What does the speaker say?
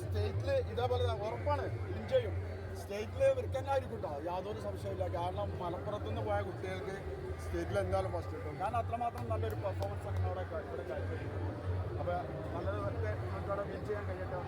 സ്റ്റേറ്റിൽ ഇതേപോലെ ഉറപ്പാണ് എൻജോയും സ്റ്റേറ്റിൽ വിൽക്കന്നായിരിക്കും കേട്ടോ യാതൊരു സംശയമില്ല കാരണം മലപ്പുറത്തു നിന്ന് പോയ കുട്ടികൾക്ക് സ്റ്റേറ്റിൽ എന്തായാലും ഫസ്റ്റ് കിട്ടും കാരണം അത്രമാത്രം നല്ലൊരു പെർഫോമൻസ് ആണ് അവിടെ ഇവിടെ കാഴ്ച അപ്പോൾ നല്ലത് അവർക്ക് അവിടെ വിൻ ചെയ്യാൻ കഴിയട്ടെ